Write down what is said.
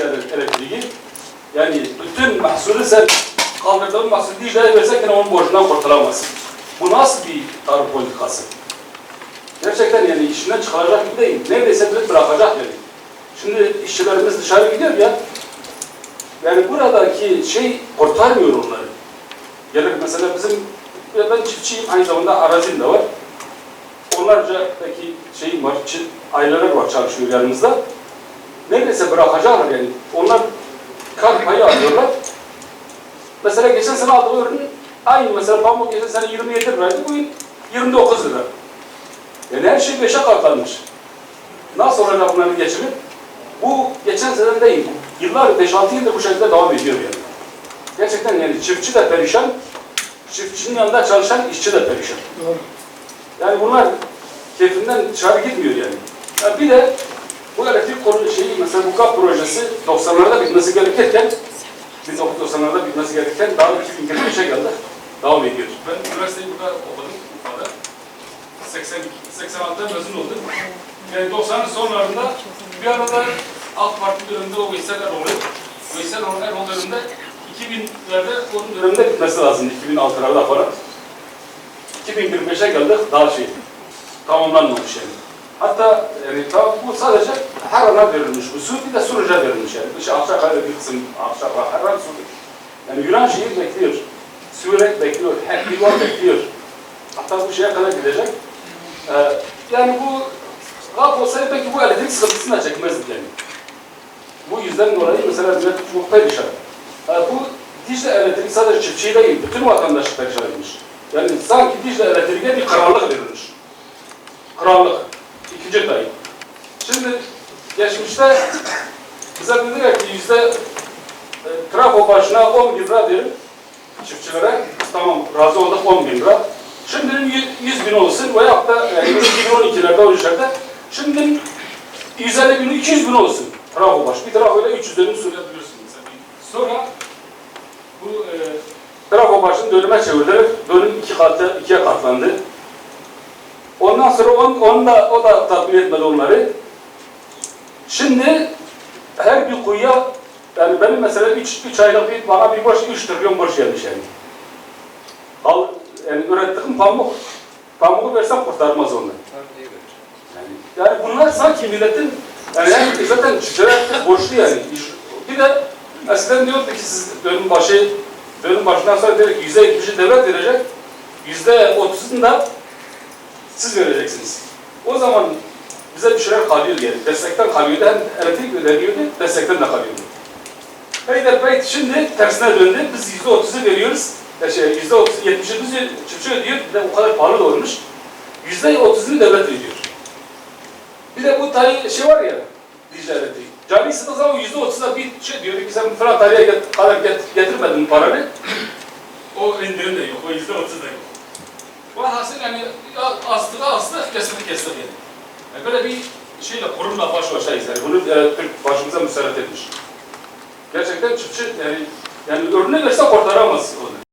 Dicle elektriği. Yani bütün mahsulü sen kaldırdığın mahsulü Dicle'ye versen yine onun borcundan kurtulamazsın. Bu nasıl bir tarım politikası? Gerçekten yani işinden çıkaracak gibi değil. Neredeyse bir bırakacak yani. Şimdi işçilerimiz dışarı gidiyor ya. Yani buradaki şey kurtarmıyor onları. Gelir mesela bizim, ya ben çiftçiyim aynı zamanda arazim de var. Onlarca belki şeyim var, çi- aileler var çalışıyor yanımızda. Neredeyse bırakacaklar yani. Onlar kar payı alıyorlar. Mesela geçen sene aldığı ürün aynı mesela pamuk geçen sene 27 liraydı, bugün 29 lira. Yani her şey beşe katlanmış. Nasıl olacak bunların geçimi? Bu geçen sene değil. Yıllar 5-6 yıldır bu şekilde devam ediyor yani. Gerçekten yani çiftçi de perişan, çiftçinin yanında çalışan işçi de perişan. Yani bunlar keyfinden dışarı gitmiyor yani. Ya bir de bu elektrik konu şeyi mesela bu GAP projesi 90'larda bitmesi gerekirken 1990'larda bitmesi gerekirken daha 2025'e geldi. Devam ediyor. Ben üniversiteyi burada okudum. Urfa'da. 80, 86'da mezun oldum. Yani 90'ın sonlarında bir arada AK Parti döneminde o Veysel Erol, Veysel Erol döneminde 2000'lerde onun döneminde bitmesi lazım. 2006'larda falan. 2025'e geldik daha şey tamamlanmamış yani. Hatta yani tam bu sadece Harran'a verilmiş bu su bir de Suruç'a verilmiş yani. Dışı Akçakay'da bir kısım Akçakay, Harran su. Yani Yunan şehir bekliyor. Sürek bekliyor, Heklivar bekliyor. Hatta bu şeye kadar gidecek. Ee, yani bu GAP olsaydı belki bu elektrik sıkıntısını da çekmezdik yani. Bu yüzden dolayı mesela millet çok perişan. Ee, bu Dicle elektrik sadece çiftçi değil, bütün vatandaşı perişan etmiş. Yani sanki Dicle elektriğe bir krallık verilmiş. Krallık. İkinci dayı. Şimdi geçmişte bize dediler ki yüzde e, trafo başına 10 bin lira verin çiftçilere. Tamam razı olduk 10 bin lira. Şimdi 100 bin olsun veya da yani 2012'lerde o işlerde şimdi 150 bin 200 bin olsun. Trafo baş. Bir trafo ile 300 dönüm sürebiliyorsun. mesela. Sonra bu e, trafo başını dönüme çevirdiler. Dönüm iki katı, ikiye katlandı. Ondan sonra on, on da, o da tatmin etmedi onları. Şimdi her bir kuyuya yani benim mesela 3 3 aylık bir bana bir borç 3 trilyon borç gelmiş yani. Al yani ürettiğim pamuk pamuğu versem kurtarmaz onu. Yani, yani bunlar sanki milletin yani, yani zaten çiftçiler borçlu yani. Bir de eskiden diyordu ki siz dönüm başı dönüm başından sonra dedi ki yüzde yetmişi devlet verecek. Yüzde otuzunu da siz vereceksiniz. O zaman bize bir şeyler kalıyor yani. Destekten kalıyordu. Hem elektrik ödeniyordu, destekten de kalıyordu. Peyderpey şimdi tersine döndü. Biz yüzde otuzu veriyoruz. Ya şey, yüzde otuz, yetmişi biz çiftçi ödüyor. Bir de o kadar pahalı da olmuş. Yüzde otuzunu devlet ödüyor. Bir de bu tarihi şey var ya, Dicle Elektrik. Cari sıkı zaman yüzde otuzda bir şey diyor ki sen falan tarihe get, kadar get, getirmedin paranı. o indirim de yok, o yüzde otuz da yok. Bu hasıl yani astığı astık, kesiti kestik yani. Yani. Böyle bir şeyle, kurumla baş başayız yani. Bunu e, Türk başımıza müsaade etmiş. Gerçekten çiftçi yani, yani örneği verse kurtaramaz onu.